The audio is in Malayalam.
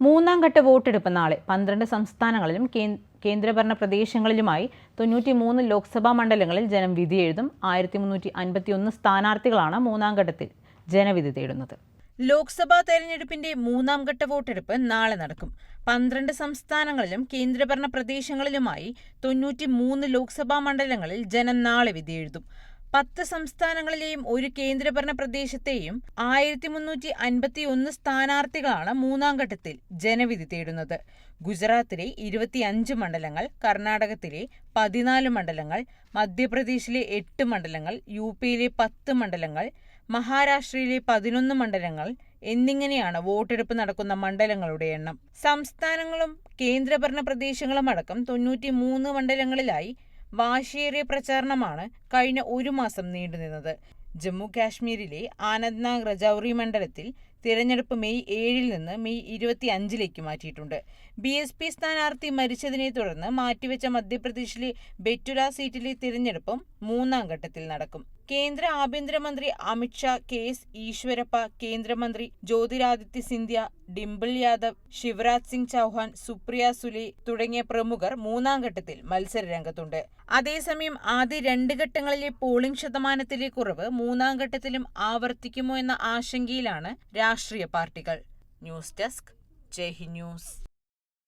മൂന്നാം ഘട്ട വോട്ടെടുപ്പ് നാളെ പന്ത്രണ്ട് സംസ്ഥാനങ്ങളിലും കേന്ദ്രഭരണ പ്രദേശങ്ങളിലുമായി തൊണ്ണൂറ്റി മൂന്ന് ലോക്സഭാ മണ്ഡലങ്ങളിൽ ജനം വിധിയെഴുതും ആയിരത്തി മുന്നൂറ്റി അൻപത്തിയൊന്ന് സ്ഥാനാർത്ഥികളാണ് മൂന്നാം ഘട്ടത്തിൽ ജനവിധി തേടുന്നത്. ലോക്സഭാ തെരഞ്ഞെടുപ്പിന്റെ മൂന്നാം ഘട്ട വോട്ടെടുപ്പ് നാളെ നടക്കും. പന്ത്രണ്ട് സംസ്ഥാനങ്ങളിലും കേന്ദ്രഭരണ പ്രദേശങ്ങളിലുമായി തൊണ്ണൂറ്റി മൂന്ന് ലോക്സഭാ മണ്ഡലങ്ങളിൽ ജനം നാളെ വിധിയെഴുതും പത്ത് സംസ്ഥാനങ്ങളിലെയും ഒരു കേന്ദ്രഭരണ പ്രദേശത്തെയും ആയിരത്തി മുന്നൂറ്റി അൻപത്തി ഒന്ന് സ്ഥാനാർത്ഥികളാണ് മൂന്നാം ഘട്ടത്തിൽ ജനവിധി തേടുന്നത്. ഗുജറാത്തിലെ ഇരുപത്തിയഞ്ച് മണ്ഡലങ്ങൾ കർണാടകത്തിലെ പതിനാല് മണ്ഡലങ്ങൾ മധ്യപ്രദേശിലെ എട്ട് മണ്ഡലങ്ങൾ യു പിയിലെ പത്ത് മണ്ഡലങ്ങൾ മഹാരാഷ്ട്രയിലെ പതിനൊന്ന് മണ്ഡലങ്ങൾ എന്നിങ്ങനെയാണ് വോട്ടെടുപ്പ് നടക്കുന്ന മണ്ഡലങ്ങളുടെ എണ്ണം. സംസ്ഥാനങ്ങളും കേന്ദ്രഭരണ പ്രദേശങ്ങളും അടക്കം തൊണ്ണൂറ്റി മൂന്ന് മണ്ഡലങ്ങളിലായി വാശിയേറിയ പ്രചാരണമാണ് കഴിഞ്ഞ ഒരു മാസം നീണ്ടുനിന്നത് ജമ്മു കാശ്മീരിലെ ആനന്ദ്നാഗ് രജൌറി മണ്ഡലത്തിൽ തിരഞ്ഞെടുപ്പ് മെയ് ഏഴിൽ നിന്ന് മെയ് ഇരുപത്തി അഞ്ചിലേക്ക് മാറ്റിയിട്ടുണ്ട്. ബി എസ് പി സ്ഥാനാർത്ഥി മരിച്ചതിനെ തുടർന്ന് മാറ്റിവെച്ച മധ്യപ്രദേശിലെ ബെറ്റുല സീറ്റിലെ തിരഞ്ഞെടുപ്പും മൂന്നാം ഘട്ടത്തിൽ നടക്കും. കേന്ദ്ര ആഭ്യന്തരമന്ത്രി അമിത്ഷാ കെ എസ് ഈശ്വരപ്പ കേന്ദ്രമന്ത്രി ജ്യോതിരാദിത്യ സിന്ധ്യ ഡിംപിൾ യാദവ് ശിവരാജ് സിംഗ് ചൌഹാൻ സുപ്രിയ സുലി തുടങ്ങിയ പ്രമുഖർ മൂന്നാം ഘട്ടത്തിൽ മത്സര രംഗത്തുണ്ട് അതേസമയം ആദ്യ രണ്ട് ഘട്ടങ്ങളിലെ പോളിംഗ് ശതമാനത്തിലെ കുറവ് മൂന്നാം ഘട്ടത്തിലും ആവർത്തിക്കുമോ എന്ന ആശങ്കയിലാണ് രാഷ്ട്രീയ പാർട്ടികൾ. News desk Jai news.